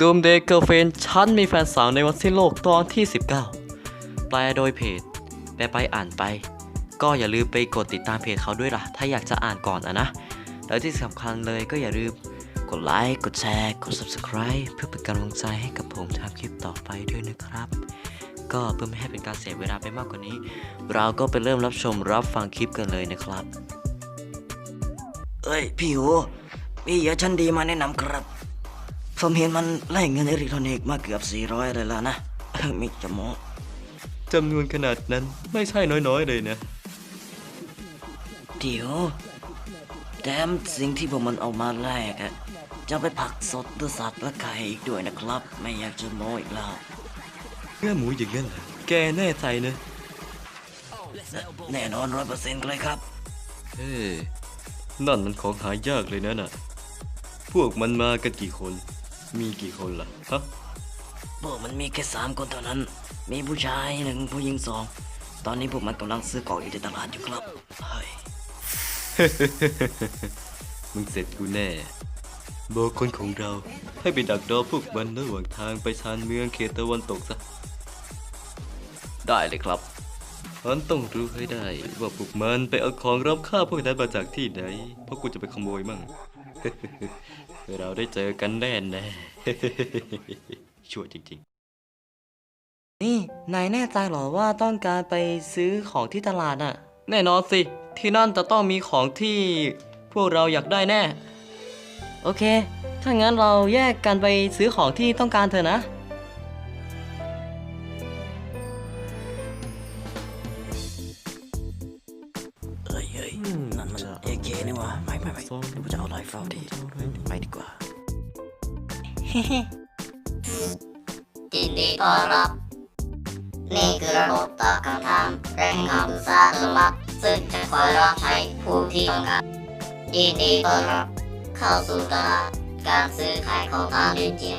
ดูมเดย์เกิร์ลเฟนฉันมีแฟนสาวในวันสิ้นโลกตอนที่ 19 แปลโดยเพจแปลไปอ่านไป ก็อย่าลืมไปกดติดตามเพจเขาด้วยล่ะ ถ้าอยากจะอ่านก่อนอะนะ แล้วที่สำคัญเลยก็อย่าลืมกดไลค์ กดแชร์ กด Subscribe เพื่อเป็นกำลังใจให้กับผมทำคลิปต่อไปด้วยนะครับ ก็เพื่อไม่ให้เป็นการเสียเวลาไปมากกว่านี้ เราก็ไปเริ่มรับชมรับฟังคลิปกันเลยนะครับ เอ้ยพี่โอมีเยื่อชั้นดีมาแนะนำครับ ผมเห็นมันไล่เงินอิเล็กทรอนิกส์มาเกือบ 400 เลยแล้วนะมิจะโมจำนวนขนาดนั้นไม่ใช่น้อยๆเลยนะ เดี๋ยวแถมสิ่งที่พวกมันเอามาแลกอะจะเอาไปผักสดหรือสัตว์และไข่อีกด้วยนะครับ ไม่อยากจะโม้อีกแล้วเนื้อหมูอย่างนั้นเหรอแกแน่ใจนะ แน่นอนร้อยเปอร์เซ็นต์เลยครับเฮ้ยนั่นมันของหายากเลยนะน่ะ พวกมันมากันกี่คน มีกี่คนล่ะฮะพวกมันมีแค่สามคนเท่านั้น มีผู้ชายหนึ่งผู้หญิงสอง ตอนนี้พวกมันกำลังซื้อของอยู่ในตลาดอยู่ครับเฮ้ยมึงเสร็จกูแน่บอกคนของเราให้ไปดักดอพวกมันระหว่างทางไปชานเมืองเขตตะวันตกซะ ได้เลยครับ ฉันต้องรู้ให้ได้ ว่าพวกมันไปเอาของรับค่าพวกนั้นมาจากที่ไหน เพราะกูจะไปขโมยมั่ง เราได้เจอกันแน่แน่ ชั่วจริงๆ นี่ นายแน่ใจเหรอว่าต้องการไปซื้อของที่ตลาดน่ะ แน่นอนสิ ที่นั่นจะต้องมีของที่พวกเราอยากได้แน่ โอเค ถ้างั้นเราแยกกันไปซื้อของที่ต้องการเถอะนะ นั่นมันเอเคนี่วะไม่ไม่ไม่สองเดี๋ยวกูจะเอาไรเฟิลดีไปดีกว่ายินดีต้อนรับ นี่คือระบบตอบคำถามแรงคำสาธารณะซึ่งจะคอยรับใช้ผู้ที่ต้องการยินดีต้อนรับ เข้าสู่ตลาดการซื้อขายของตามเรียนเจีย